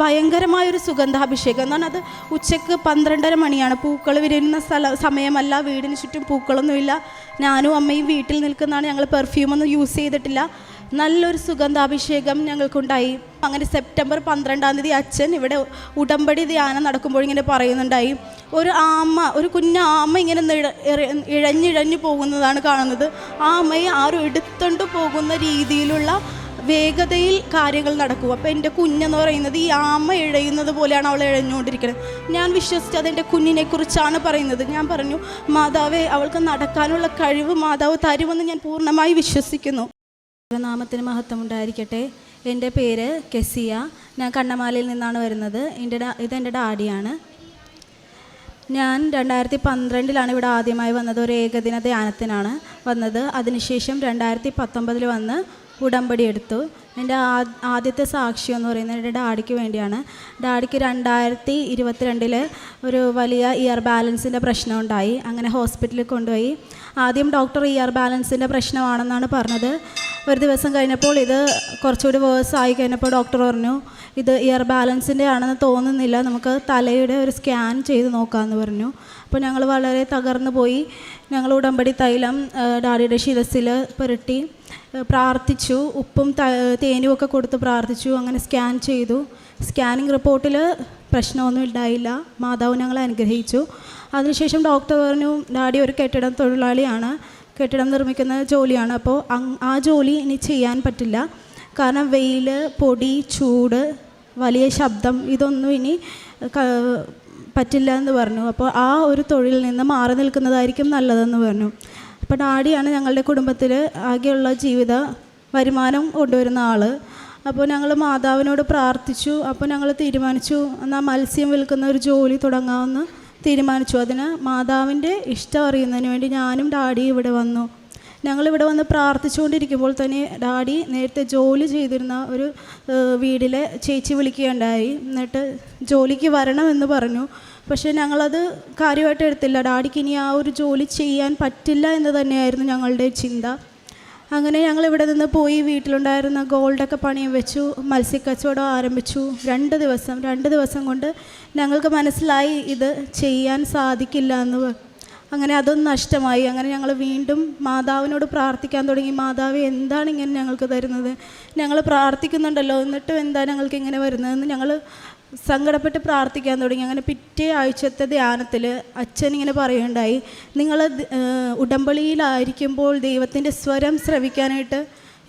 ഭയങ്കരമായൊരു സുഗന്ധാഭിഷേകം എന്ന് പറഞ്ഞാൽ അത് ഉച്ചയ്ക്ക് പന്ത്രണ്ടര മണിയാണ്. പൂക്കൾ വിരുന്ന സ്ഥല സമയമല്ല. വീടിന് ചുറ്റും പൂക്കളൊന്നുമില്ല. ഞാനും അമ്മയും വീട്ടിൽ നിൽക്കുന്നതാണ്. ഞങ്ങൾ പെർഫ്യൂമൊന്നും യൂസ് ചെയ്തിട്ടില്ല. നല്ലൊരു സുഗന്ധാഭിഷേകം ഞങ്ങൾക്കുണ്ടായി. അങ്ങനെ സെപ്റ്റംബർ പന്ത്രണ്ടാം തീയതി അച്ഛൻ ഇവിടെ ഉടമ്പടി ധ്യാനം നടക്കുമ്പോൾ ഇങ്ങനെ പറയുന്നുണ്ടായി. ഒരു ആമ ഒരു കുഞ്ഞ ആമ ഇങ്ങനെ ഇഴഞ്ഞിഴഞ്ഞു പോകുന്നതാണ് കാണുന്നത്. ആ അമ്മയെ ആരും എടുത്തുകൊണ്ട് പോകുന്ന രീതിയിലുള്ള വേഗതയിൽ കാര്യങ്ങൾ നടക്കും അപ്പോൾ എന്റെ കുഞ്ഞെന്ന് പറയുന്നത് ഈ ആമ ഇഴയുന്നത് പോലെയാണ് അവൾ ഇഴഞ്ഞുകൊണ്ടിരിക്കുന്നത്. ഞാൻ വിശ്വസിച്ച് അതെന്റെ കുഞ്ഞിനെക്കുറിച്ചാണ് പറയുന്നത്. ഞാൻ പറഞ്ഞു മാതാവേ അവൾക്ക് നടക്കാനുള്ള കഴിവ് മാതാവ് തരുമെന്ന് ഞാൻ പൂർണമായി വിശ്വസിക്കുന്നു. നാമത്തിന് മഹത്വം ഉണ്ടായിരിക്കട്ടെ എന്റെ പേര് കെസിയ. ഞാൻ കണ്ണമാലയിൽ നിന്നാണ് വരുന്നത്. എന്റെ ഇതെന്റെ ഡാഡിയാണ്. ഞാൻ രണ്ടായിരത്തി പന്ത്രണ്ടിലാണ് ഇവിടെ ആദ്യമായി വന്നത്. ഒരു ഏകദിന ധ്യാനത്തിനാണ് വന്നത്. അതിനുശേഷം രണ്ടായിരത്തി പത്തൊമ്പതിൽ വന്ന് ഉടമ്പടി എടുത്തു. എന്റെ ആദ്യത്തെ സാക്ഷി എന്ന് പറയുന്നത് എന്റെ ഡാഡിക്ക് വേണ്ടിയാണ്. ഡാഡിക്ക് രണ്ടായിരത്തി ഇരുപത്തിരണ്ടിൽ ഒരു വലിയ ഇയർ ബാലൻസിന്റെ പ്രശ്നം ഉണ്ടായി. അങ്ങനെ ഹോസ്പിറ്റലിൽ കൊണ്ടുപോയി. ആദ്യം ഡോക്ടർ ഇയർ ബാലൻസിന്റെ പ്രശ്നമാണെന്നാണ് പറഞ്ഞത്. ഒരു ദിവസം കഴിഞ്ഞപ്പോൾ ഇത് കുറച്ചുകൂടി വേഴ്സ് ആയി കഴിഞ്ഞപ്പോൾ ഡോക്ടർ പറഞ്ഞു ഇത് ഇയർ ബാലൻസിന്റെ ആണെന്ന് തോന്നുന്നില്ല. നമുക്ക് തലയുടെ ഒരു സ്കാൻ ചെയ്ത് നോക്കാമെന്ന് പറഞ്ഞു. അപ്പോൾ ഞങ്ങൾ വളരെ തകർന്നു പോയി. ഞങ്ങൾ ഉടമ്പടി തൈലം ഡാഡിയുടെ ശിരസിൽ പുരട്ടി പ്രാർത്ഥിച്ചു. ഉപ്പും തേനും ഒക്കെ കൊടുത്ത് പ്രാർത്ഥിച്ചു. അങ്ങനെ സ്കാൻ ചെയ്തു. സ്കാനിങ് റിപ്പോർട്ടിൽ പ്രശ്നമൊന്നും ഉണ്ടായില്ല. മാതാവ് ഞങ്ങളെ അനുഗ്രഹിച്ചു. അതിനുശേഷം ഡോക്ടർ പറഞ്ഞു ഡാഡി ഒരു കെട്ടിടം തൊഴിലാളിയാണ്. കെട്ടിടം നിർമ്മിക്കുന്ന ജോലിയാണ്. അപ്പോൾ ആ ജോലി ഇനി ചെയ്യാൻ പറ്റില്ല. കാരണം വെയിൽ പൊടി ചൂട് വലിയ ശബ്ദം ഇതൊന്നും ഇനി പറ്റില്ല എന്ന് പറഞ്ഞു. അപ്പോൾ ആ ഒരു തൊഴിലിൽ നിന്ന് മാറി നിൽക്കുന്നതായിരിക്കും നല്ലതെന്ന് പറഞ്ഞു. അപ്പോൾ ഡാഡിയാണ് ഞങ്ങളുടെ കുടുംബത്തിൽ ആകെയുള്ള ജീവിത വരുമാനം കൊണ്ടുവരുന്ന ആൾ അപ്പോൾ ഞങ്ങൾ മാതാവിനോട് പ്രാർത്ഥിച്ചു. അപ്പോൾ ഞങ്ങൾ തീരുമാനിച്ചു എന്നാൽ മത്സ്യം വിൽക്കുന്ന ഒരു ജോലി തുടങ്ങാമെന്ന് തീരുമാനിച്ചു. അതിന് മാതാവിന്റെ ഇഷ്ടം അറിയുന്നതിന് വേണ്ടി ഞാനും ഡാഡിയും ഇവിടെ വന്നു. ഞങ്ങളിവിടെ വന്ന് പ്രാർത്ഥിച്ചുകൊണ്ടിരിക്കുമ്പോൾ തന്നെ ഡാഡി നേരത്തെ ജോലി ചെയ്തിരുന്ന ഒരു വീടിലെ ചേച്ചി വിളിക്കുകയുണ്ടായി. എന്നിട്ട് ജോലിക്ക് വരണമെന്ന് പറഞ്ഞു. പക്ഷേ ഞങ്ങളത് കാര്യമായിട്ട് എടുത്തില്ല. ഡാഡിക്ക് ഇനി ആ ഒരു ജോലി ചെയ്യാൻ പറ്റില്ല എന്ന് തന്നെയായിരുന്നു ഞങ്ങളുടെ ചിന്ത. അങ്ങനെ ഞങ്ങൾ ഇവിടെ നിന്ന് പോയി വീട്ടിലുണ്ടായിരുന്ന ഗോൾഡൊക്കെ പണിയും വെച്ചു. മത്സ്യക്കച്ചവടം ആരംഭിച്ചു. രണ്ട് ദിവസം രണ്ട് ദിവസം കൊണ്ട് ഞങ്ങൾക്ക് മനസ്സിലായി ഇത് ചെയ്യാൻ സാധിക്കില്ല എന്ന് അങ്ങനെ അതും നഷ്ടമായി. അങ്ങനെ ഞങ്ങൾ വീണ്ടും മാതാവിനോട് പ്രാർത്ഥിക്കാൻ തുടങ്ങി. മാതാവ് എന്താണ് ഇങ്ങനെ ഞങ്ങൾക്ക് തരുന്നത്? ഞങ്ങൾ പ്രാർത്ഥിക്കുന്നുണ്ടല്ലോ. എന്നിട്ടും എന്താ ഞങ്ങൾക്ക് ഇങ്ങനെ വരുന്നതെന്ന് ഞങ്ങൾ സങ്കടപ്പെട്ട് പ്രാർത്ഥിക്കാൻ തുടങ്ങി. അങ്ങനെ പിറ്റേ ആഴ്ചത്തെ ധ്യാനത്തിൽ അച്ഛൻ ഇങ്ങനെ പറയുണ്ടായി നിങ്ങൾ ഉടമ്പളിയിലായിരിക്കുമ്പോൾ ദൈവത്തിന്റെ സ്വരം ശ്രവിക്കാനായിട്ട്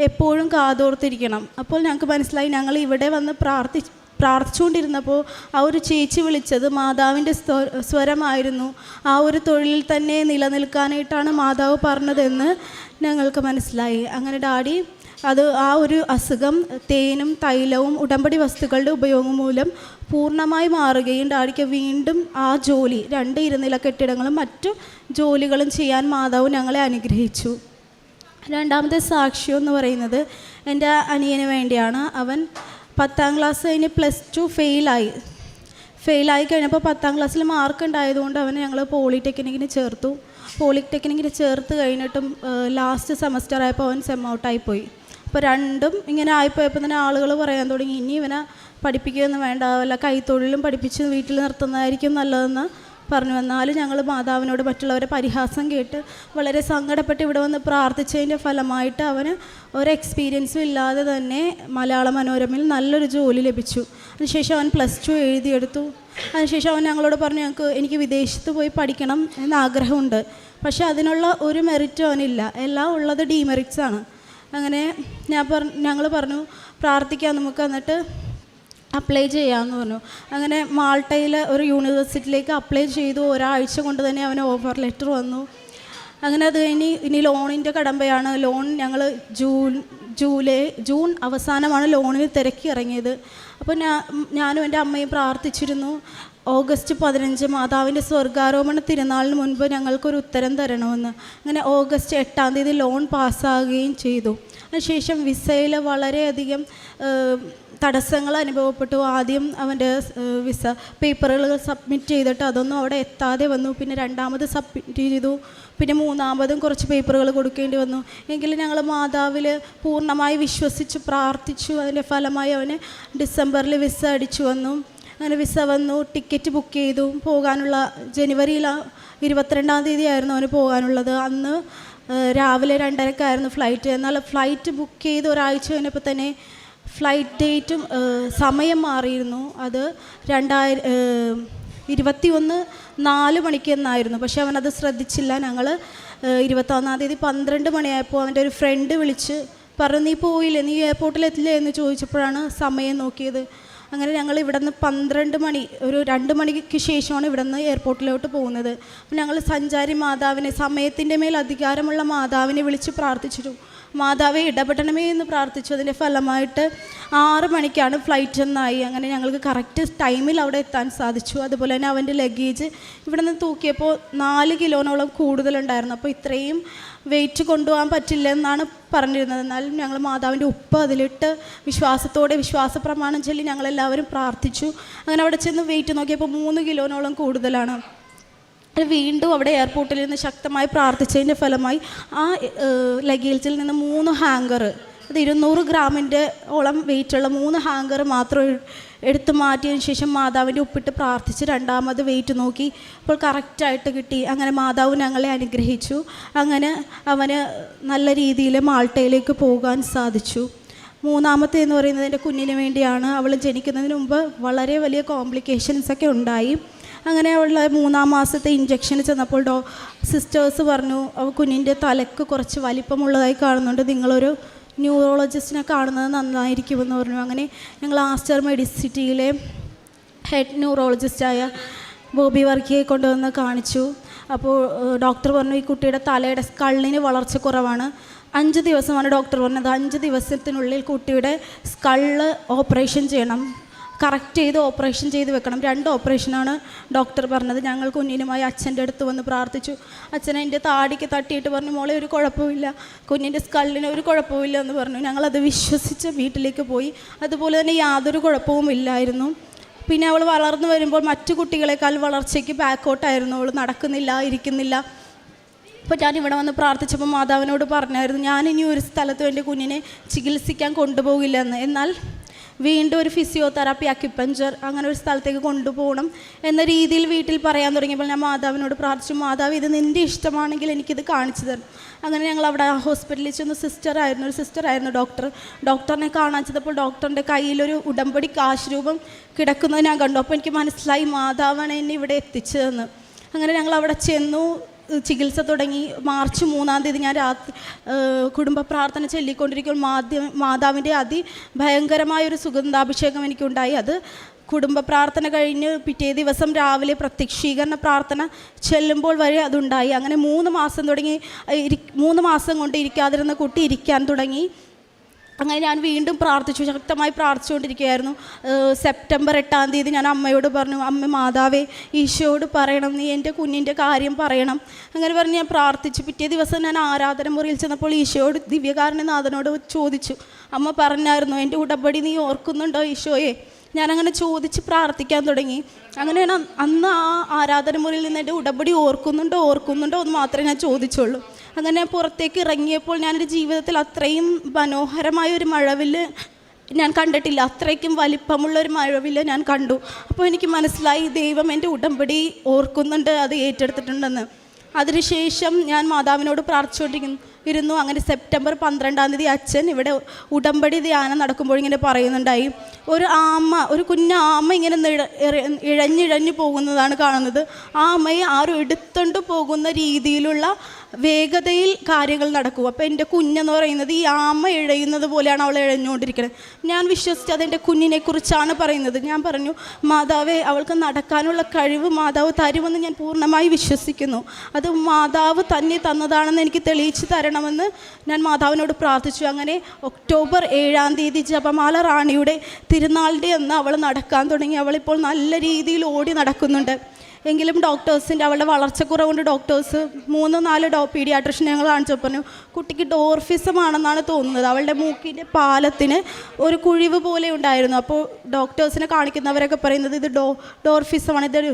എപ്പോഴും കാതോർത്തിരിക്കണം. അപ്പോൾ ഞങ്ങൾക്ക് മനസ്സിലായി. ഞങ്ങൾ ഇവിടെ വന്ന് പ്രാർത്ഥി പ്രാർത്ഥിച്ചുകൊണ്ടിരുന്നപ്പോൾ ആ ഒരു ചേച്ചി വിളിച്ചത് മാതാവിന്റെ സ്വരമായിരുന്നു. ആ ഒരു തൊഴിലിൽ തന്നെ നിലനിൽക്കാനായിട്ടാണ് മാതാവ് പറഞ്ഞതെന്ന് ഞങ്ങൾക്ക് മനസ്സിലായി. അങ്ങനെ ഡാഡി അത് ആ ഒരു അസുഖം തേനും തൈലവും ഉടമ്പടി വസ്തുക്കളുടെ ഉപയോഗം മൂലം പൂർണമായി മാറുകയും ഡാഡിക്ക് വീണ്ടും ആ ജോലി രണ്ട് ഇരുനില കെട്ടിടങ്ങളും മറ്റു ജോലികളും ചെയ്യാൻ മാതാവ് ഞങ്ങളെ അനുഗ്രഹിച്ചു. രണ്ടാമത്തെ സാക്ഷ്യം എന്ന് പറയുന്നത് എന്റെ അനിയന് വേണ്ടിയാണ്. അവൻ പത്താം ക്ലാസ് കഴിഞ്ഞ് പ്ലസ് ടു ഫെയിലായി ഫെയിലായി കഴിഞ്ഞപ്പോൾ പത്താം ക്ലാസ്സിൽ മാർക്ക് ഉണ്ടായതുകൊണ്ട് അവനെ ഞങ്ങൾ പോളിടെക്നിക്കിന് ചേർത്തു. പോളിടെക്നിക്കിന് ചേർത്ത് കഴിഞ്ഞിട്ടും ലാസ്റ്റ് സെമസ്റ്റർ ആയപ്പോൾ അവൻ സെം ഔട്ടായി അപ്പോൾ രണ്ടും ഇങ്ങനെ ആയിപ്പോയപ്പോൾ തന്നെ ആളുകൾ പറയാൻ തുടങ്ങി ഇനി ഇവനെ പഠിപ്പിക്കുകയൊന്നും വേണ്ട. വല്ല കൈത്തൊഴിലും പഠിപ്പിച്ച് വീട്ടിൽ നിർത്തുന്നതായിരിക്കും നല്ലതെന്ന് പറഞ്ഞു വന്നാലും ഞങ്ങൾ മാതാവിനോട് മറ്റുള്ളവരെ പരിഹാസം കേട്ട് വളരെ സങ്കടപ്പെട്ട് ഇവിടെ വന്ന് പ്രാർത്ഥിച്ചതിന്റെ ഫലമായിട്ട് അവന് ഒരു എക്സ്പീരിയൻസും ഇല്ലാതെ തന്നെ മലയാള മനോരമയിൽ നല്ലൊരു ജോലി ലഭിച്ചു. അതിനുശേഷം അവൻ പ്ലസ് ടു എഴുതിയെടുത്തു. അതിനുശേഷം അവൻ ഞങ്ങളോട് പറഞ്ഞു ഞങ്ങൾക്ക് എനിക്ക് വിദേശത്ത് പോയി പഠിക്കണം എന്ന് ആഗ്രഹമുണ്ട് പക്ഷെ അതിനുള്ള ഒരു മെറിറ്റും അവനില്ല. എല്ലാം ഉള്ളത് ഡീമെറിറ്റ്സ് ആണ്. അങ്ങനെ ഞാൻ പറഞ്ഞു ഞങ്ങൾ പറഞ്ഞു പ്രാർത്ഥിക്കാം നമുക്ക്. എന്നിട്ട് അപ്ലൈ ചെയ്യാമെന്ന് പറഞ്ഞു. അങ്ങനെ മാൾട്ടയിൽ ഒരു യൂണിവേഴ്സിറ്റിയിലേക്ക് അപ്ലൈ ചെയ്തു. ഒരാഴ്ച കൊണ്ട് തന്നെ അവന് ഓഫർ ലെറ്റർ വന്നു. അങ്ങനെ അത് കഴിഞ്ഞ് ഇനി ലോണിന്റെ കടമ്പയാണ്. ലോൺ ഞങ്ങൾ ജൂൺ ജൂലൈ ജൂൺ അവസാനമാണ് ലോണിന് തിരക്കി ഇറങ്ങിയത്. അപ്പോൾ ഞാൻ ഞാനും എന്റെ അമ്മയും പ്രാർത്ഥിച്ചിരുന്നു. ഓഗസ്റ്റ് പതിനഞ്ച് മാതാവിന്റെ സ്വർഗാരോപണ തിരുനാളിന് മുൻപ് ഞങ്ങൾക്കൊരു ഉത്തരം തരണമെന്ന്. അങ്ങനെ ഓഗസ്റ്റ് എട്ടാം തീയതി ലോൺ പാസ്സാകുകയും ചെയ്തു. അതിനുശേഷം വിസയിൽ വളരെയധികം തടസ്സങ്ങൾ അനുഭവപ്പെട്ടു. ആദ്യം അവന്റെ വിസ പേപ്പറുകൾ സബ്മിറ്റ് ചെയ്തിട്ട് അതൊന്നും അവിടെ എത്താതെ വന്നു. പിന്നെ രണ്ടാമത് സബ്മിറ്റ് ചെയ്തു. പിന്നെ മൂന്നാമതും കുറച്ച് പേപ്പറുകൾ കൊടുക്കേണ്ടി വന്നു. എങ്കിലും ഞങ്ങൾ മാതാവിൽ പൂർണമായി വിശ്വസിച്ച് പ്രാർത്ഥിച്ചു. അതിന്റെ ഫലമായി അവന് ഡിസംബറിൽ വിസ അടിച്ചു വന്നു. അങ്ങനെ വിസ വന്നു ടിക്കറ്റ് ബുക്ക് ചെയ്തു. പോകാനുള്ള ജനുവരിയിൽ ഇരുപത്തിരണ്ടാം തീയതി ആയിരുന്നു അവന് പോകാനുള്ളത്. അന്ന് രാവിലെ രണ്ടരക്കായിരുന്നു ഫ്ലൈറ്റ് എന്നാൽ ഫ്ലൈറ്റ് ബുക്ക് ചെയ്ത് ഒരാഴ്ച കഴിഞ്ഞപ്പോൾ തന്നെ ഫ്ലൈറ്റ് ഡേറ്റും സമയം മാറിയിരുന്നു. അത് രണ്ടായിരം ഇരുപത്തി ഒന്ന് നാല് മണിക്ക് എന്നായിരുന്നു പക്ഷേ അവനത് ശ്രദ്ധിച്ചില്ല. ഞങ്ങൾ ഇരുപത്തൊന്നാം തീയതി പന്ത്രണ്ട് മണിയായപ്പോൾ അവന്റെ ഒരു ഫ്രണ്ട് വിളിച്ച് പറഞ്ഞു നീ പോയില്ലേ? നീ എയർപോർട്ടിൽ എത്തില്ലേ എന്ന് ചോദിച്ചപ്പോഴാണ് സമയം നോക്കിയത്. അങ്ങനെ ഞങ്ങൾ ഇവിടെ നിന്ന് പന്ത്രണ്ട് മണി ഒരു രണ്ട് മണിക്ക് ശേഷമാണ് ഇവിടെ നിന്ന് എയർപോർട്ടിലോട്ട് പോകുന്നത്. ഞങ്ങൾ സഞ്ചാരി മാതാവിനെ സമയത്തിന്റെ മേൽ അധികാരമുള്ള മാതാവിനെ വിളിച്ച് പ്രാർത്ഥിച്ചിട്ടു മാതാവെ ഇടപെടണമേ എന്ന് പ്രാർത്ഥിച്ചു അതിന്റെ ഫലമായിട്ട് ആറ് മണിക്കാണ് ഫ്ലൈറ്റ് എന്നായി അങ്ങനെ ഞങ്ങൾക്ക് കറക്റ്റ് ടൈമിൽ അവിടെ എത്താൻ സാധിച്ചു. അതുപോലെ തന്നെ അവന്റെ ലഗേജ് ഇവിടെ നിന്ന് തൂക്കിയപ്പോൾ നാല് കിലോനോളം കൂടുതലുണ്ടായിരുന്നു. അപ്പോൾ ഇത്രയും വെയിറ്റ് കൊണ്ടുപോകാൻ പറ്റില്ല എന്നാണ് പറഞ്ഞിരുന്നത്. എന്നാലും ഞങ്ങൾ മാതാവിന്റെ ഉപ്പ് അതിലിട്ട് വിശ്വാസത്തോടെ വിശ്വാസ പ്രമാണം ചൊല്ലി ഞങ്ങളെല്ലാവരും പ്രാർത്ഥിച്ചു. അങ്ങനെ അവിടെ ചെന്ന് വെയിറ്റ് നോക്കിയപ്പോൾ മൂന്ന് കിലോനോളം കൂടുതലാണ്. വീണ്ടും അവിടെ എയർപോർട്ടിൽ നിന്ന് ശക്തമായി പ്രാർത്ഥിച്ചതിന്റെ ഫലമായി ആ ലഗേജിൽ നിന്ന് മൂന്ന് ഹാങ്കർ അത് ഇരുന്നൂറ് ഗ്രാമിന്റെ ഓളം വെയിറ്റുള്ള മൂന്ന് ഹാങ്കർ മാത്രം എടുത്തു മാറ്റിയതിന് ശേഷം മാതാവിന്റെ ഉപ്പിട്ട് പ്രാർത്ഥിച്ച് രണ്ടാമത് വെയിറ്റ് നോക്കി. അപ്പോൾ കറക്റ്റായിട്ട് കിട്ടി. അങ്ങനെ മാതാവ് ഞങ്ങളെ അനുഗ്രഹിച്ചു. അങ്ങനെ അവന് നല്ല രീതിയിൽ മാൾട്ടയിലേക്ക് പോകാൻ സാധിച്ചു. മൂന്നാമത്തെ എന്ന് പറയുന്നത് എന്റെ കുഞ്ഞിന് വേണ്ടിയാണ് അവൾ ജനിക്കുന്നതിന് മുമ്പ് വളരെ വലിയ കോംപ്ലിക്കേഷൻസൊക്കെ ഉണ്ടായി. അങ്ങനെ അവളുടെ മൂന്നാം മാസത്തെ ഇഞ്ചക്ഷൻ ചെന്നപ്പോൾ ഡോ സിസ്റ്റേഴ്സ് പറഞ്ഞു കുഞ്ഞിന്റെ തലക്ക് കുറച്ച് വലിപ്പമുള്ളതായി കാണുന്നുണ്ട്. നിങ്ങളൊരു ന്യൂറോളജിസ്റ്റിനെ കാണുന്നത് നന്നായിരിക്കുമെന്ന് പറഞ്ഞു. അങ്ങനെ ഞങ്ങൾ ആസ്റ്റർ മെഡിസിറ്റിയിലെ ഹെഡ് ന്യൂറോളജിസ്റ്റായ ബോബി വർക്കിയെ കൊണ്ടുവന്ന് കാണിച്ചു. അപ്പോൾ ഡോക്ടർ പറഞ്ഞു ഈ കുട്ടിയുടെ തലയുടെ സ്കള്ളിന് വളർച്ച കുറവാണ്. അഞ്ച് ദിവസമാണ് ഡോക്ടർ പറഞ്ഞത്. അഞ്ച് ദിവസത്തിനുള്ളിൽ കുട്ടിയുടെ സ്കള്ള് ഓപ്പറേഷൻ ചെയ്യണം. കറക്റ്റ് ചെയ്ത് ഓപ്പറേഷൻ ചെയ്ത് വെക്കണം. രണ്ട് ഓപ്പറേഷനാണ് ഡോക്ടർ പറഞ്ഞത്. ഞങ്ങൾ കുഞ്ഞിനുമായി അച്ഛന്റെ അടുത്ത് വന്ന് പ്രാർത്ഥിച്ചു. അച്ഛൻ എന്റെ താടിക്ക് തട്ടിയിട്ട് പറഞ്ഞു മോളെ ഒരു കുഴപ്പമില്ല. കുഞ്ഞിന്റെ സ്കല്ലിന് ഒരു കുഴപ്പമില്ല എന്ന് പറഞ്ഞു. ഞങ്ങളത് വിശ്വസിച്ച് വീട്ടിലേക്ക് പോയി. അതുപോലെ തന്നെ യാതൊരു കുഴപ്പവും ഇല്ലായിരുന്നു. പിന്നെ അവൾ വളർന്നു വരുമ്പോൾ മറ്റു കുട്ടികളെക്കാൾ വളർച്ചയ്ക്ക് ബാക്കോട്ടായിരുന്നു അവൾ നടക്കുന്നില്ല ഇരിക്കുന്നില്ല. അപ്പോൾ ഞാൻ ഇവിടെ വന്ന് പ്രാർത്ഥിച്ചപ്പോൾ മാതാവിനോട് പറഞ്ഞായിരുന്നു ഞാൻ ഇനി ഒരു സ്ഥലത്തും എന്റെ കുഞ്ഞിനെ ചികിത്സിക്കാൻ കൊണ്ടുപോകില്ലെന്ന് എന്നാൽ വീണ്ടും ഒരു ഫിസിയോതെറാപ്പി അക്യുപഞ്ചർ അങ്ങനെ ഒരു സ്ഥലത്തേക്ക് കൊണ്ടുപോകണം എന്ന രീതിയിൽ വീട്ടിൽ പറയാൻ തുടങ്ങിയപ്പോൾ ഞാൻ മാതാവിനോട് പ്രാർത്ഥിച്ചു മാതാവ് ഇത് നിന്റെ ഇഷ്ടമാണെങ്കിൽ എനിക്കിത് കാണിച്ചു തരണം അങ്ങനെ ഞങ്ങൾ അവിടെ ഹോസ്പിറ്റലിൽ ചെന്ന് സിസ്റ്റർ ആയിരുന്നു ഒരു സിസ്റ്റർ ആയിരുന്നു ഡോക്ടർ ഡോക്ടറിനെ കാണാൻ ചെന്നപ്പോൾ ഡോക്ടറിന്റെ കയ്യിലൊരു ഉടമ്പടി കാശ് രൂപം കിടക്കുന്നത് ഞാൻ കണ്ടു. അപ്പോൾ എനിക്ക് മനസ്സിലായി മാതാവാണ് എന്നെ ഇവിടെ എത്തിച്ചതെന്ന്. അങ്ങനെ ഞങ്ങൾ അവിടെ ചെന്നു ചികിത്സ തുടങ്ങി മാർച്ച് മൂന്നാം തീയതി ഞാൻ രാത്രി കുടുംബ പ്രാർത്ഥന ചൊല്ലിക്കൊണ്ടിരിക്കുമ്പോൾ മാധ്യ മാതാവിന്റെ അതിഭയങ്കരമായൊരു സുഗന്ധാഭിഷേകം എനിക്കുണ്ടായി. അത് കുടുംബ പ്രാർത്ഥന കഴിഞ്ഞ് പിറ്റേ ദിവസം രാവിലെ പ്രത്യക്ഷീകരണ പ്രാർത്ഥന ചെല്ലുമ്പോൾ വരെ അതുണ്ടായി. അങ്ങനെ മൂന്ന് മാസം തുടങ്ങി മൂന്ന് മാസം കൊണ്ട് ഇരിക്കാതിരുന്ന കുട്ടി ഇരിക്കാൻ തുടങ്ങി. അങ്ങനെ ഞാൻ വീണ്ടും പ്രാർത്ഥിച്ചു ശക്തമായി പ്രാർത്ഥിച്ചുകൊണ്ടിരിക്കുകയായിരുന്നു. സെപ്റ്റംബർ എട്ടാം തീയതി ഞാൻ അമ്മയോട് പറഞ്ഞു അമ്മ മാതാവേ ഈശോയോട് പറയണം നീ എന്റെ കുഞ്ഞിന്റെ കാര്യം പറയണം. അങ്ങനെ പറഞ്ഞ് ഞാൻ പ്രാർത്ഥിച്ചു. പിറ്റേ ദിവസം ഞാൻ ആരാധന മുറിയിൽ ചെന്നപ്പോൾ ഈശോയോട് ദിവ്യകാരണനാഥനോട് ചോദിച്ചു. അമ്മ പറഞ്ഞായിരുന്നു എന്റെ ഉടമ്പടി നീ ഓർക്കുന്നുണ്ടോ ഈശോയെ? ഞാനങ്ങനെ ചോദിച്ച് പ്രാർത്ഥിക്കാൻ തുടങ്ങി. അങ്ങനെയാണ് അന്ന് അന്ന് ആ ആരാധന മുറിയിൽ നിന്ന് എന്റെ ഉടമ്പടി ഓർക്കുന്നുണ്ടോ ഓർക്കുന്നുണ്ടോ എന്ന് മാത്രമേ ഞാൻ ചോദിച്ചുള്ളൂ. അങ്ങനെ പുറത്തേക്ക് ഇറങ്ങിയപ്പോൾ ഞാനെന്റെ ജീവിതത്തിൽ അത്രയും മനോഹരമായ ഒരു മഴവിൽ ഞാൻ കണ്ടിട്ടില്ല. അത്രയ്ക്കും വലിപ്പമുള്ള ഒരു മഴവിൽ ഞാൻ കണ്ടു. അപ്പോൾ എനിക്ക് മനസ്സിലായി ദൈവം എന്റെ ഉടമ്പടി ഓർക്കുന്നുണ്ട് അത് ഏറ്റെടുത്തിട്ടുണ്ടെന്ന്. അതിനുശേഷം ഞാൻ മാതാവിനോട് പ്രാർത്ഥിച്ചുകൊണ്ടിരിക്കുന്നു. ഇരുന്നു അങ്ങനെ സെപ്റ്റംബർ പന്ത്രണ്ടാം തീയതി അച്ഛൻ ഇവിടെ ഉടമ്പടി ധ്യാനം നടക്കുമ്പോൾ ഇങ്ങനെ പറയുന്നുണ്ടായി. ഒരു ആമ ഒരു കുഞ്ഞ് ആമ ഇങ്ങനെ ഇഴഞ്ഞിഴഞ്ഞു പോകുന്നതാണ് കാണുന്നത്. ആ അമ്മയെ ആരും എടുത്തുകൊണ്ട് പോകുന്ന രീതിയിലുള്ള വേഗതയിൽ കാര്യങ്ങൾ നടക്കും. അപ്പോൾ എന്റെ കുഞ്ഞെന്ന് പറയുന്നത് ഈ ആമ ഇഴയുന്നത് പോലെയാണ് അവൾ ഇഴഞ്ഞുകൊണ്ടിരിക്കുന്നത് ഞാൻ വിശ്വസിച്ച് അതെന്റെ കുഞ്ഞിനെക്കുറിച്ചാണ് പറയുന്നത്. ഞാൻ പറഞ്ഞു മാതാവെ അവൾക്ക് നടക്കാനുള്ള കഴിവ് മാതാവ് തരുമെന്ന് ഞാൻ പൂർണമായി വിശ്വസിക്കുന്നു. അത് മാതാവ് തന്നെ തന്നതാണെന്ന് എനിക്ക് തെളിയിച്ച് തരണമെന്ന് ഞാൻ മാതാവിനോട് പ്രാർത്ഥിച്ചു. അങ്ങനെ ഒക്ടോബർ ഏഴാം തീയതി ജപമാല റാണിയുടെ തിരുനാളിന്റെ അന്ന് അവൾ നടക്കാൻ തുടങ്ങി. അവളിപ്പോൾ നല്ല രീതിയിൽ ഓടി നടക്കുന്നുണ്ട്. എങ്കിലും ഡോക്ടേഴ്സിന്റെ അവളുടെ വളർച്ചക്കുറവുകൊണ്ട് ഡോക്ടേഴ്സ് മൂന്ന് നാല് ഡോ പീഡിയാട്രിഷൻ ഞങ്ങൾ കാണിച്ചപ്പോൾ പറഞ്ഞു കുട്ടിക്ക് ഡോർഫിസം ആണെന്നാണ് തോന്നുന്നത്. അവളുടെ മൂക്കിന്റെ പാലത്തിന് ഒരു കുഴിവ് പോലെ ഉണ്ടായിരുന്നു. അപ്പോൾ ഡോക്ടേഴ്സിനെ കാണിക്കുന്നവരൊക്കെ പറയുന്നത് ഇത് ഡോ ഡോർഫിസമാണ് ഇതൊരു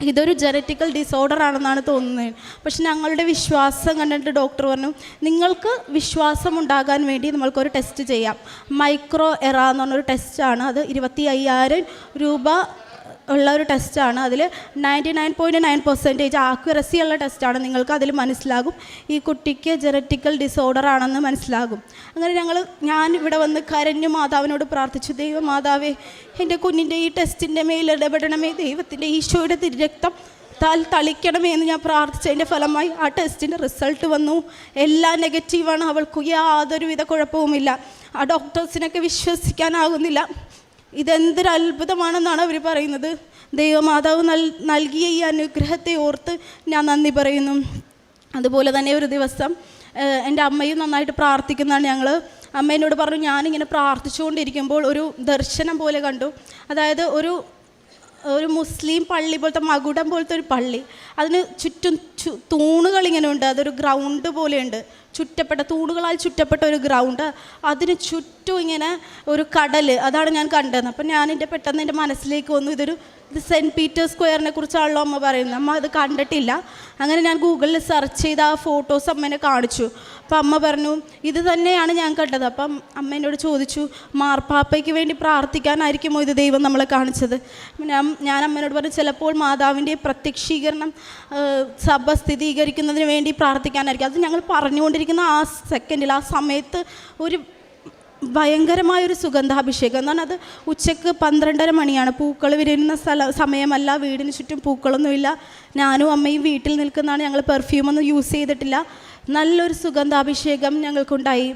ഇതൊരു ജനറ്റിക്കൽ ഡിസോർഡർ ആണെന്നാണ് തോന്നുന്നത്. പക്ഷെ ഞങ്ങളുടെ വിശ്വാസം കണ്ടിട്ട് ഡോക്ടർ പറഞ്ഞു നിങ്ങൾക്ക് വിശ്വാസം ഉണ്ടാകാൻ വേണ്ടി നമ്മൾക്കൊരു ടെസ്റ്റ് ചെയ്യാം. മൈക്രോ എറ എന്ന് പറഞ്ഞൊരു ടെസ്റ്റാണ് അത് ഇരുപത്തി അയ്യായിരം രൂപ ഉള്ള ഒരു ടെസ്റ്റാണ്. അതിൽ ninety nine point nine percentage accuracy ഉള്ള ടെസ്റ്റാണ്. നിങ്ങൾക്ക് അതിൽ മനസ്സിലാകും. ഈ കുട്ടിക്ക് ജനറ്റിക്കൽ ഡിസോർഡർ ആണെന്ന് മനസ്സിലാകും. അങ്ങനെ ഞങ്ങൾ ഞാൻ ഇവിടെ വന്ന് കരഞ്ഞു മാതാവിനോട് പ്രാർത്ഥിച്ചു ദൈവ മാതാവേ എന്റെ കുഞ്ഞിന്റെ ഈ ടെസ്റ്റിന്റെ മേൽ ഇടപെടണമേ ദൈവത്തിന്റെ ഈശോയുടെ തിരുരക്തം താൽ തളിക്കണമേ എന്ന് ഞാൻ പ്രാർത്ഥിച്ചതിന്റെ ഫലമായി ആ ടെസ്റ്റിന്റെ റിസൾട്ട് വന്നു. എല്ലാം നെഗറ്റീവാണ്. അവൾക്ക് യാതൊരുവിധ കുഴപ്പവുമില്ല. ആ ഡോക്ടേഴ്സിനൊക്കെ വിശ്വസിക്കാനാകുന്നില്ല. ഇതെന്തൊരു അത്ഭുതമാണെന്നാണ് അവർ പറയുന്നത്? ദൈവമാതാവ് നൽ നൽകിയ ഈ അനുഗ്രഹത്തെ ഓർത്ത് ഞാൻ നന്ദി പറയുന്നു. അതുപോലെ തന്നെ ഒരു ദിവസം എന്റെ അമ്മയും നന്നായിട്ട് പ്രാർത്ഥിക്കുന്നതാണ് ഞങ്ങൾ അമ്മ എന്നോട് പറഞ്ഞു ഞാനിങ്ങനെ പ്രാർത്ഥിച്ചുകൊണ്ടിരിക്കുമ്പോൾ ഒരു ദർശനം പോലെ കണ്ടു. അതായത് ഒരു ഒരു മുസ്ലിം പള്ളി പോലത്തെ മകുടം പോലത്തെ ഒരു പള്ളി. അതിന് ചുറ്റും തൂണുകൾ ഇങ്ങനെ ഉണ്ട്. അതൊരു ഗ്രൗണ്ട് പോലെയുണ്ട്. ചുറ്റപ്പെട്ട തൂണുകളാൽ ചുറ്റപ്പെട്ട ഒരു ഗ്രൗണ്ട് അതിന് ചുറ്റും ഇങ്ങനെ ഒരു കടൽ അതാണ് ഞാൻ കണ്ടത്. അപ്പം ഞാൻ എന്റെ പെട്ടെന്ന് എന്റെ മനസ്സിലേക്ക് വന്നു. ഇതൊരു ഇത് സെന്റ് പീറ്റേഴ്സ് സ്ക്വയറിനെ കുറിച്ചാണല്ലോ അമ്മ പറയുന്നത്. അമ്മ അത് കണ്ടിട്ടില്ല. അങ്ങനെ ഞാൻ ഗൂഗിളിൽ സെർച്ച് ചെയ്ത് ആ ഫോട്ടോസ് അമ്മേനെ കാണിച്ചു. അപ്പം അമ്മ പറഞ്ഞു ഇത് തന്നെയാണ് ഞാൻ കണ്ടത്. അപ്പം അമ്മ എന്നോട് ചോദിച്ചു മാർപ്പാപ്പയ്ക്ക് വേണ്ടി പ്രാർത്ഥിക്കാനായിരിക്കുമോ ഇത് ദൈവം നമ്മളെ കാണിച്ചത്? ഞാൻ ഞാൻ അമ്മേനോട് പറഞ്ഞു ചിലപ്പോൾ മാതാവിന്റെ പ്രത്യക്ഷീകരണം സഭ സ്ഥിരീകരിക്കുന്നതിന് വേണ്ടി പ്രാർത്ഥിക്കാനായിരിക്കും. അത് ഞങ്ങൾ പറഞ്ഞുകൊണ്ടിരിക്കുന്ന ആ സെക്കൻഡിൽ ആ സമയത്ത് ഒരു ഭയങ്കരമായൊരു സുഗന്ധാഭിഷേകം. എന്നാണ് അത് ഉച്ചയ്ക്ക് പന്ത്രണ്ടര മണിയാണ്. പൂക്കൾ വിരിയുന്ന സ്ഥല സമയമല്ല. വീടിന് ചുറ്റും പൂക്കളൊന്നുമില്ല. ഞാനും അമ്മയും വീട്ടിൽ നിൽക്കുന്നതാണ്. ഞങ്ങൾ പെർഫ്യൂമൊന്നും യൂസ് ചെയ്തിട്ടില്ല. നല്ലൊരു സുഗന്ധാഭിഷേകം ഞങ്ങൾക്കുണ്ടായി.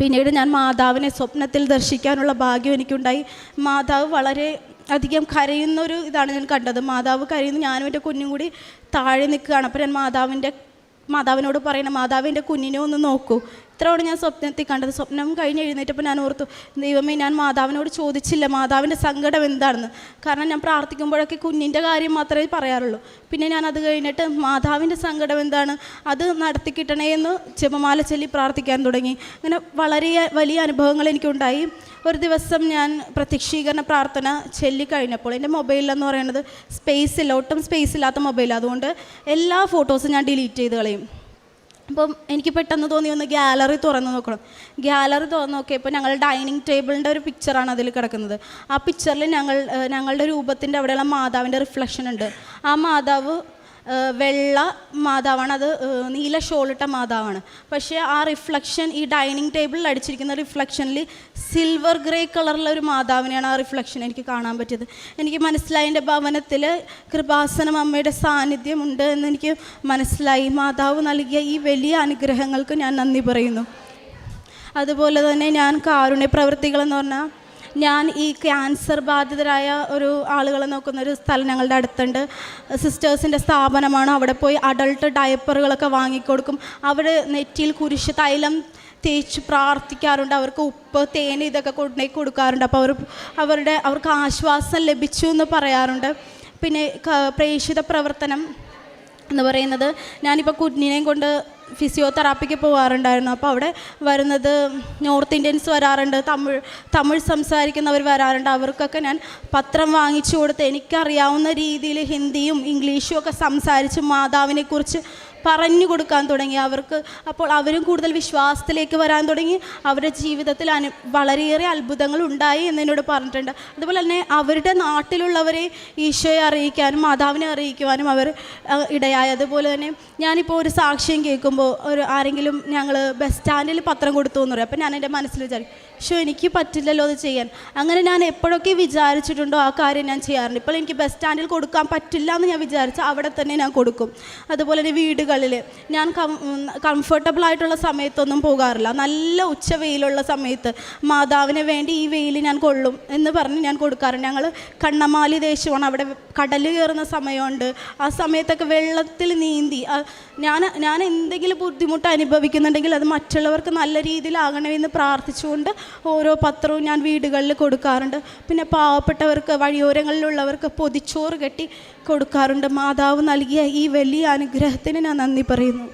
പിന്നീട് ഞാൻ മാതാവിനെ സ്വപ്നത്തിൽ ദർശിക്കാനുള്ള ഭാഗ്യം എനിക്കുണ്ടായി. മാതാവ് വളരെ അധികം കരയുന്നൊരു ഇതാണ് ഞാൻ കണ്ടത്. മാതാവ് കരയുന്നു. ഞാനും എന്റെ കുഞ്ഞും കൂടി താഴെ നിൽക്കുകയാണ്. അപ്പോൾ ഞാൻ മാതാവിന്റെ മാതാവിനോട് പറയണം മാതാവിന്റെ കുഞ്ഞിനെ ഒന്ന് നോക്കൂ. ഇത്രയോടെ ഞാൻ സ്വപ്നത്തിൽ കണ്ടത്. സ്വപ്നം കഴിഞ്ഞ് എഴുന്നേറ്റപ്പോൾ ഞാൻ ഓർത്തു ദൈവമേ ഞാൻ മാതാവിനോട് ചോദിച്ചില്ല. മാതാവിന്റെ സങ്കടം എന്താണെന്ന്. കാരണം ഞാൻ പ്രാർത്ഥിക്കുമ്പോഴൊക്കെ കുഞ്ഞിന്റെ കാര്യം മാത്രമേ പറയാറുള്ളൂ. പിന്നെ ഞാൻ അത് കഴിഞ്ഞിട്ട് മാതാവിന്റെ സങ്കടം എന്താണ്? അത് നടത്തി കിട്ടണേ എന്ന് ജപമാല ചൊല്ലി പ്രാർത്ഥിക്കാൻ തുടങ്ങി. അങ്ങനെ വളരെ വലിയ അനുഭവങ്ങൾ എനിക്കുണ്ടായി. ഒരു ദിവസം ഞാൻ പ്രത്യക്ഷീകരണ പ്രാർത്ഥന ചൊല്ലി കഴിഞ്ഞപ്പോൾ എന്റെ മൊബൈലിലെന്ന് പറയുന്നത് സ്പേസ് ഇല്ല ഒട്ടും സ്പേസ് ഇല്ലാത്ത മൊബൈൽ. അതുകൊണ്ട് എല്ലാ ഫോട്ടോസും ഞാൻ ഡിലീറ്റ് ചെയ്ത് കളയും. അപ്പം എനിക്ക് പെട്ടെന്ന് തോന്നി ഒന്ന് ഗ്യാലറി തുറന്ന് നോക്കണം. ഗ്യാലറി തുറന്ന് നോക്കിയപ്പോൾ ഞങ്ങൾ ഡൈനിങ് ടേബിളിന്റെ ഒരു പിക്ചറാണ് അതിൽ കിടക്കുന്നത്. ആ പിക്ചറിൽ ഞങ്ങൾ ഞങ്ങളുടെ രൂപത്തിന്റെ അവിടെയുള്ള മാതാവിന്റെ റിഫ്ലക്ഷൻ ഉണ്ട്. ആ മാതാവ് വെള്ള മാതാവാണ്. അത് നീല ഷോളിട്ട മാതാവാണ്. പക്ഷേ ആ റിഫ്ലക്ഷൻ ഈ ഡൈനിങ് ടേബിളിൽ അടിച്ചിരിക്കുന്ന റിഫ്ലക്ഷനിൽ സിൽവർ ഗ്രേ കളറിലുള്ള ഒരു മാതാവിനെയാണ് ആ റിഫ്ലക്ഷൻ എനിക്ക് കാണാൻ പറ്റിയത്. എനിക്ക് മനസ്സിലായി എന്റെ ഭവനത്തിൽ കൃപാസനം അമ്മയുടെ സാന്നിധ്യമുണ്ട് എന്ന് എനിക്ക് മനസ്സിലായി. മാതാവ് നൽകിയ ഈ വലിയ അനുഗ്രഹങ്ങൾക്ക് ഞാൻ നന്ദി പറയുന്നു. അതുപോലെ തന്നെ ഞാൻ കാരുണ്യ പ്രവൃത്തികളെന്ന് പറഞ്ഞാൽ ഞാൻ ഈ ക്യാൻസർ ബാധിതരായ ഒരു ആളുകളെ നോക്കുന്ന ഒരു സ്ഥലം ഞങ്ങളുടെ അടുത്തുണ്ട്. സിസ്റ്റേഴ്സിന്റെ സ്ഥാപനമാണ്. അവിടെ പോയി അഡൾട്ട് ഡയപ്പറുകളൊക്കെ വാങ്ങിക്കൊടുക്കും. അവിടെ നെറ്റിയിൽ കുരിശ് തൈലം തേച്ച് പ്രാർത്ഥിക്കാറുണ്ട്. അവർക്ക് ഉപ്പ് തേൻ ഇതൊക്കെ കൊണ്ടുപോയി കൊടുക്കാറുണ്ട്. അപ്പോൾ അവർ അവരുടെ അവർക്ക് ആശ്വാസം ലഭിച്ചു എന്ന് പറയാറുണ്ട്. പിന്നെ പ്രേക്ഷിത പ്രവർത്തനം എന്ന് പറയുന്നത് ഞാനിപ്പോൾ കുഞ്ഞിനെയും കൊണ്ട് ഫിസിയോതെറാപ്പിക്ക് പോകാറുണ്ടായിരുന്നു അപ്പോൾ അവിടെ വരുന്നത് നോർത്ത് ഇന്ത്യൻസ് വരാറുണ്ട് തമിഴ് തമിഴ് സംസാരിക്കുന്നവർ വരാറുണ്ട്. അവർക്കൊക്കെ ഞാൻ പത്രം വാങ്ങിച്ചു കൊടുത്ത് എനിക്കറിയാവുന്ന രീതിയിൽ ഹിന്ദിയും ഇംഗ്ലീഷും ഒക്കെ സംസാരിച്ച് മാതാവിനെക്കുറിച്ച് പറഞ്ഞു കൊടുക്കാൻ തുടങ്ങി. അവർക്ക് അപ്പോൾ അവരും കൂടുതൽ വിശ്വാസത്തിലേക്ക് വരാൻ തുടങ്ങി. അവരുടെ ജീവിതത്തിൽ അനു വളരെയേറെ അത്ഭുതങ്ങൾ ഉണ്ടായി എന്നോട് പറഞ്ഞിട്ടുണ്ട്. അതുപോലെ തന്നെ അവരുടെ നാട്ടിലുള്ളവരെ ഈശോയെ അറിയിക്കാനും മാതാവിനെ അറിയിക്കുവാനും അവർ ഇടയായി. അതുപോലെ തന്നെ ഞാനിപ്പോൾ ഒരു സാക്ഷ്യം കേൾക്കുമ്പോൾ ഒരു ആരെങ്കിലും ഞങ്ങൾ ബസ് സ്റ്റാൻഡിൽ പത്രം കൊടുത്തു എന്ന് പറയും. അപ്പം ഞാൻ എന്റെ മനസ്സിൽ വിചാരിക്കും ഷോ എനിക്ക് പറ്റില്ലല്ലോ അത് ചെയ്യാൻ. അങ്ങനെ ഞാൻ എപ്പോഴൊക്കെ വിചാരിച്ചിട്ടുണ്ടോ ആ കാര്യം ഞാൻ ചെയ്യാറുണ്ട്. ഇപ്പോൾ എനിക്ക് ബസ് സ്റ്റാൻഡിൽ കൊടുക്കാൻ പറ്റില്ല എന്ന് ഞാൻ വിചാരിച്ച അവിടെ തന്നെ ഞാൻ കൊടുക്കും. അതുപോലെ തന്നെ വീടുകളിൽ ഞാൻ കംഫർട്ടബിൾ ആയിട്ടുള്ള സമയത്തൊന്നും പോകാറില്ല. നല്ല ഉച്ച വെയിലുള്ള സമയത്ത് മാതാവിന് വേണ്ടി ഈ വെയിൽ ഞാൻ കൊള്ളും എന്ന് പറഞ്ഞ് ഞാൻ കൊടുക്കാറുണ്ട്. ഞങ്ങൾ കണ്ണമാലി ദേശമാണ്. അവിടെ കടൽ കയറുന്ന സമയമുണ്ട്. ആ സമയത്തൊക്കെ വെള്ളത്തിൽ നീന്തി ഞാൻ ഞാൻ എന്തെങ്കിലും ബുദ്ധിമുട്ട് അനുഭവിക്കുന്നുണ്ടെങ്കിൽ അത് മറ്റുള്ളവർക്ക് നല്ല രീതിയിലാകണമെന്ന് പ്രാർത്ഥിച്ചുകൊണ്ട് ഓരോ പത്രവും ഞാൻ വീടുകളിൽ കൊടുക്കാറുണ്ട്. പിന്നെ പാവപ്പെട്ടവർക്ക് വഴിയോരങ്ങളിലുള്ളവർക്ക് പൊതിച്ചോറ് കെട്ടി കൊടുക്കാറുണ്ട്. മാതാവ് നൽകിയ ഈ വലിയ അനുഗ്രഹത്തിന് ഞാൻ നന്ദി പറയുന്നു.